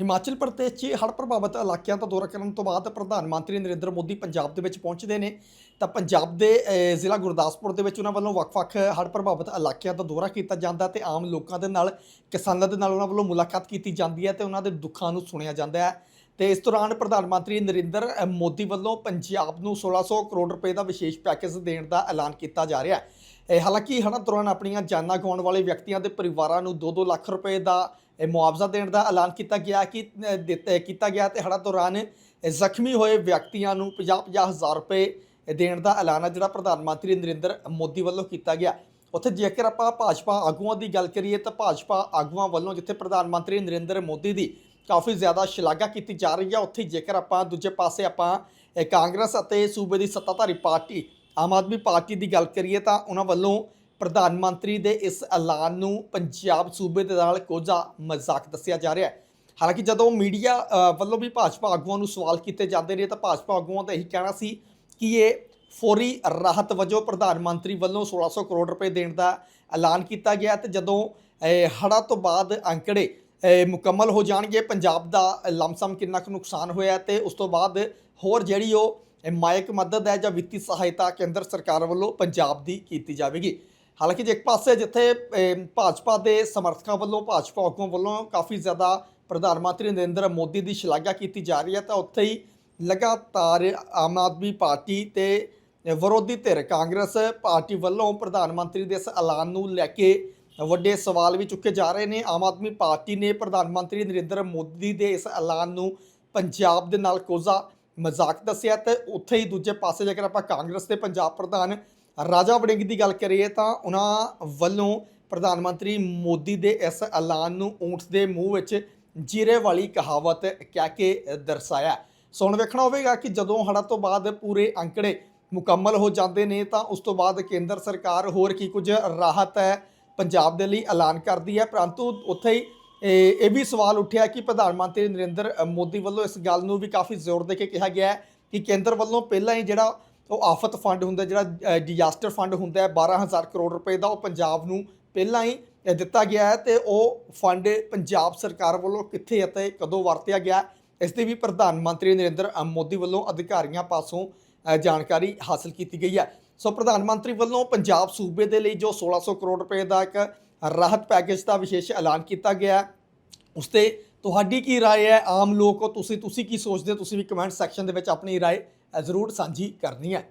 ਹਿਮਾਚਲ ਪ੍ਰਦੇਸ਼ 'ਚ ਹੜ੍ਹ ਪ੍ਰਭਾਵਿਤ ਇਲਾਕਿਆਂ ਦਾ ਦੌਰਾ ਕਰਨ ਤੋਂ ਬਾਅਦ ਪ੍ਰਧਾਨ ਮੰਤਰੀ ਨਰਿੰਦਰ ਮੋਦੀ ਪੰਜਾਬ ਦੇ ਵਿੱਚ ਪਹੁੰਚਦੇ ਨੇ। ਤਾਂ ਪੰਜਾਬ ਦੇ ਜ਼ਿਲ੍ਹਾ ਗੁਰਦਾਸਪੁਰ ਦੇ ਵਿੱਚ ਉਹਨਾਂ ਵੱਲੋਂ ਵੱਖ-ਵੱਖ ਹੜ੍ਹ ਪ੍ਰਭਾਵਿਤ ਇਲਾਕਿਆਂ ਦਾ ਦੌਰਾ ਕੀਤਾ ਜਾਂਦਾ ਤੇ ਆਮ ਲੋਕਾਂ ਦੇ ਨਾਲ, ਕਿਸਾਨਾਂ ਦੇ ਨਾਲ ਉਹਨਾਂ ਵੱਲੋਂ ਮੁਲਾਕਾਤ ਕੀਤੀ ਜਾਂਦੀ ਹੈ ਤੇ ਉਹਨਾਂ ਦੇ ਦੁੱਖਾਂ ਨੂੰ ਸੁਣਿਆ ਜਾਂਦਾ ਹੈ। ਤੇ ਇਸ ਦੌਰਾਨ ਪ੍ਰਧਾਨ ਮੰਤਰੀ ਨਰਿੰਦਰ ਮੋਦੀ ਵੱਲੋਂ ਪੰਜਾਬ ਨੂੰ 1600 ਕਰੋੜ ਰੁਪਏ ਦਾ ਵਿਸ਼ੇਸ਼ ਪੈਕੇਜ ਦੇਣ ਦਾ ਐਲਾਨ ਕੀਤਾ ਜਾ ਰਿਹਾ ਹੈ। ਹਾਲਾਂਕਿ ਹੜ੍ਹਾਂ ਦੌਰਾਨ ਆਪਣੀਆਂ ਜਾਨਾਂ ਗਵਾਉਣ ਵਾਲੇ ਵਿਅਕਤੀਆਂ ਦੇ ਪਰਿਵਾਰਾਂ ਨੂੰ 2-2 ਲੱਖ ਰੁਪਏ ਦਾ ਮੁਆਵਜ਼ਾ ਦੇਣ ਦਾ ਐਲਾਨ ਕੀਤਾ ਗਿਆ ਕਿ ਅ, ਕੀਤਾ ਗਿਆ ਤੇ ਹੜ੍ਹਾਂ ਦੌਰਾਨ ਜ਼ਖਮੀ ਹੋਏ ਵਿਅਕਤੀਆਂ ਨੂੰ 50-50 ਹਜ਼ਾਰ ਰੁਪਏ ਦੇਣ ਦਾ ਐਲਾਨ ਹੈ ਜਿਹੜਾ ਪ੍ਰਧਾਨ ਮੰਤਰੀ ਨਰਿੰਦਰ ਮੋਦੀ ਵੱਲੋਂ ਕੀਤਾ ਗਿਆ ਉੱਥੇ ਜੇਕਰ ਆਪਾਂ ਭਾਜਪਾ ਆਗੂਆਂ ਦੀ ਗੱਲ ਕਰੀਏ ਤਾਂ ਭਾਜਪਾ ਆਗੂਆਂ ਵੱਲੋਂ ਜਿੱਥੇ ਪ੍ਰਧਾਨ ਮੰਤਰੀ ਨਰਿੰਦਰ ਮੋਦੀ ਦੀ ਕਾਫੀ ਜ਼ਿਆਦਾ ਸ਼ਲਾਘਾ ਕੀਤੀ ਜਾ ਰਹੀ ਹੈ। ਉੱਥੇ ਜੇਕਰ ਆਪਾਂ ਦੂਜੇ ਪਾਸੇ ਆਪਾਂ ਕਾਂਗਰਸ ਅਤੇ ਸੂਬੇ ਦੀ ਸੱਤਾਧਾਰੀ ਪਾਰਟੀ, ਆਮ ਆਦਮੀ ਪਾਰਟੀ ਦੀ ਗੱਲ ਕਰੀਏ ਤਾਂ ਉਹਨਾਂ ਵੱਲੋਂ ਪ੍ਰਧਾਨ ਮੰਤਰੀ ਦੇ ਇਸ ਐਲਾਨ ਨੂੰ ਪੰਜਾਬ ਸੂਬੇ ਦੇ ਨਾਲ ਕੋਝਾ ਮਜ਼ਾਕ ਦੱਸਿਆ ਜਾ ਰਿਹਾ ਹੈ। ਹਾਲਾਂਕਿ ਜਦੋਂ ਮੀਡੀਆ ਵੱਲੋਂ ਵੀ ਭਾਜਪਾ ਆਗੂਆਂ ਨੂੰ ਸਵਾਲ ਕੀਤੇ ਜਾਂਦੇ ਨੇ ਤਾਂ ਭਾਜਪਾ ਆਗੂਆਂ ਦਾ ਇਹੀ ਕਹਿਣਾ ਸੀ ਕਿ ਇਹ ਫੌਰੀ ਰਾਹਤ ਵਜੋਂ ਪ੍ਰਧਾਨ ਮੰਤਰੀ ਵੱਲੋਂ 1600 ਕਰੋੜ ਰੁਪਏ ਦੇਣ ਦਾ ਐਲਾਨ ਕੀਤਾ ਗਿਆ ਤੇ ਜਦੋਂ ਹੜਾ ਤੋਂ ਬਾਅਦ ਅੰਕੜੇ ਮੁਕੰਮਲ ਹੋ ਜਾਣਗੇ। ਪੰਜਾਬ ਦਾ ਲਮਸਮ ਕਿੰਨਾ ਕੁ ਨੁਕਸਾਨ ਹੋਇਆ ਤੇ ਉਸ ਤੋਂ ਬਾਅਦ ਹੋਰ ਜਿਹੜੀ ਉਹ ਮਾਇਕ ਮਦਦ ਹੈ ਜਾਂ ਵਿੱਤੀ ਸਹਾਇਤਾ ਕੇਂਦਰ ਸਰਕਾਰ ਵੱਲੋਂ ਪੰਜਾਬ ਦੀ ਕੀਤੀ ਜਾਵੇਗੀ। ਹਾਲਾਂਕਿ ਜੇ ਇੱਕ ਪਾਸੇ ਜਿੱਥੇ ਭਾਜਪਾ ਦੇ ਸਮਰਥਕਾਂ ਵੱਲੋਂ, ਭਾਜਪਾ ਆਗੂਆਂ ਵੱਲੋਂ ਕਾਫੀ ਜ਼ਿਆਦਾ ਪ੍ਰਧਾਨ ਮੰਤਰੀ ਨਰਿੰਦਰ ਮੋਦੀ ਦੀ ਸ਼ਲਾਘਾ ਕੀਤੀ ਜਾ ਰਹੀ ਹੈ, ਤਾਂ ਉੱਥੇ ਹੀ ਲਗਾਤਾਰ ਆਮ ਆਦਮੀ ਪਾਰਟੀ ਤੇ ਵਿਰੋਧੀ ਧਿਰ ਕਾਂਗਰਸ ਪਾਰਟੀ ਵੱਲੋਂ ਪ੍ਰਧਾਨ ਮੰਤਰੀ ਦੇ ਇਸ ਐਲਾਨ ਨੂੰ ਲੈ ਕੇ ਵੱਡੇ ਸਵਾਲ ਵੀ ਚੁੱਕੇ ਜਾ ਰਹੇ ਨੇ। ਆਮ ਆਦਮੀ ਪਾਰਟੀ ਨੇ ਪ੍ਰਧਾਨ ਮੰਤਰੀ ਨਰਿੰਦਰ ਮੋਦੀ ਦੇ ਇਸ ਐਲਾਨ ਨੂੰ ਪੰਜਾਬ ਦੇ ਨਾਲ ਕੋਜ਼ਾ ਮਜ਼ਾਕ ਦੱਸਿਆ ਤੇ ਉੱਥੇ ਹੀ ਦੂਜੇ ਪਾਸੇ ਜੇਕਰ ਆਪਾਂ ਕਾਂਗਰਸ ਦੇ ਪੰਜਾਬ ਪ੍ਰਧਾਨ ਰਾਜਾ ਵੜਿੰਗ ਦੀ ਗੱਲ ਕਰੀਏ ਤਾਂ ਉਹਨਾਂ ਵੱਲੋਂ ਪ੍ਰਧਾਨ ਮੰਤਰੀ ਮੋਦੀ ਦੇ ਇਸ ਐਲਾਨ ਨੂੰ ਊਂਠ ਦੇ ਮੂੰਹ ਵਿੱਚ ਜੀਰੇ ਵਾਲੀ ਕਹਾਵਤ ਕਹਿ ਕੇ ਦਰਸਾਇਆ। ਸੋ ਹੁਣ ਵੇਖਣਾ ਹੋਵੇਗਾ ਕਿ ਜਦੋਂ ਹੜ੍ਹਾਂ ਤੋਂ ਬਾਅਦ ਪੂਰੇ ਅੰਕੜੇ ਮੁਕੰਮਲ ਹੋ ਜਾਂਦੇ ਨੇ ਤਾਂ ਉਸ ਤੋਂ ਬਾਅਦ ਕੇਂਦਰ ਸਰਕਾਰ ਹੋਰ ਕੀ ਕੁਝ ਰਾਹਤ ਹੈ ਪੰਜਾਬ ਦੇ ਲਈ ਐਲਾਨ ਕਰਦੀ ਹੈ, ਪਰੰਤੂ ਉੱਥੇ ਹੀ, ਇਹ ਵੀ ਸਵਾਲ ਉੱਠਿਆ ਕਿ ਪ੍ਰਧਾਨ ਮੰਤਰੀ ਨਰਿੰਦਰ ਮੋਦੀ ਵੱਲੋਂ ਇਸ ਗੱਲ ਨੂੰ ਵੀ ਕਾਫੀ ਜ਼ੋਰ ਦੇ ਕੇ ਕਿਹਾ ਗਿਆ ਹੈ ਕਿ ਕੇਂਦਰ ਵੱਲੋਂ ਪਹਿਲਾਂ ਹੀ ਜਿਹੜਾ ਉਹ ਆਫਤ ਫੰਡ ਹੁੰਦਾ, ਜਿਹੜਾ ਡਿਜ਼ਾਸਟਰ ਫੰਡ ਹੁੰਦਾ ਹੈ 12000 ਕਰੋੜ ਰੁਪਏ ਦਾ ਉਹ ਪੰਜਾਬ ਨੂੰ ਪਹਿਲਾਂ ਹੀ ਦਿੱਤਾ ਗਿਆ ਹੈ ਤੇ ਉਹ ਫੰਡ ਪੰਜਾਬ ਸਰਕਾਰ ਵੱਲੋਂ ਕਿੱਥੇ ਅਤੇ ਕਦੋਂ ਵਰਤਿਆ ਗਿਆ ਇਸ ਦੀ ਵੀ ਪ੍ਰਧਾਨ ਮੰਤਰੀ ਨਰਿੰਦਰ ਮੋਦੀ ਵੱਲੋਂ ਅਧਿਕਾਰੀਆਂ ਪਾਸੋਂ ਜਾਣਕਾਰੀ ਹਾਸਲ ਕੀਤੀ ਗਈ ਹੈ। ਸੋ ਪ੍ਰਧਾਨ ਮੰਤਰੀ ਵੱਲੋਂ ਪੰਜਾਬ ਸੂਬੇ ਦੇ ਲਈ ਜੋ 1600 ਕਰੋੜ ਰੁਪਏ ਦਾ ਇੱਕ ਰਾਹਤ ਪੈਕੇਜ ਦਾ ਵਿਸ਼ੇਸ਼ ਐਲਾਨ ਕੀਤਾ ਗਿਆ ਹੈ ਉਸ ਤੇ ਤੁਹਾਡੀ ਕੀ رائے ਹੈ ਆਮ ਲੋਕ ਹੋ ਤੁਸੀਂ ਤੁਸੀਂ ਕੀ ਸੋਚਦੇ ਹੋ ਤੁਸੀਂ ਵੀ ਕਮੈਂਟ ਸੈਕਸ਼ਨ ਦੇ ਵਿੱਚ ਆਪਣੀ رائے ਜ਼ਰੂਰ ਸਾਂਝੀ ਕਰਨੀ ਹੈ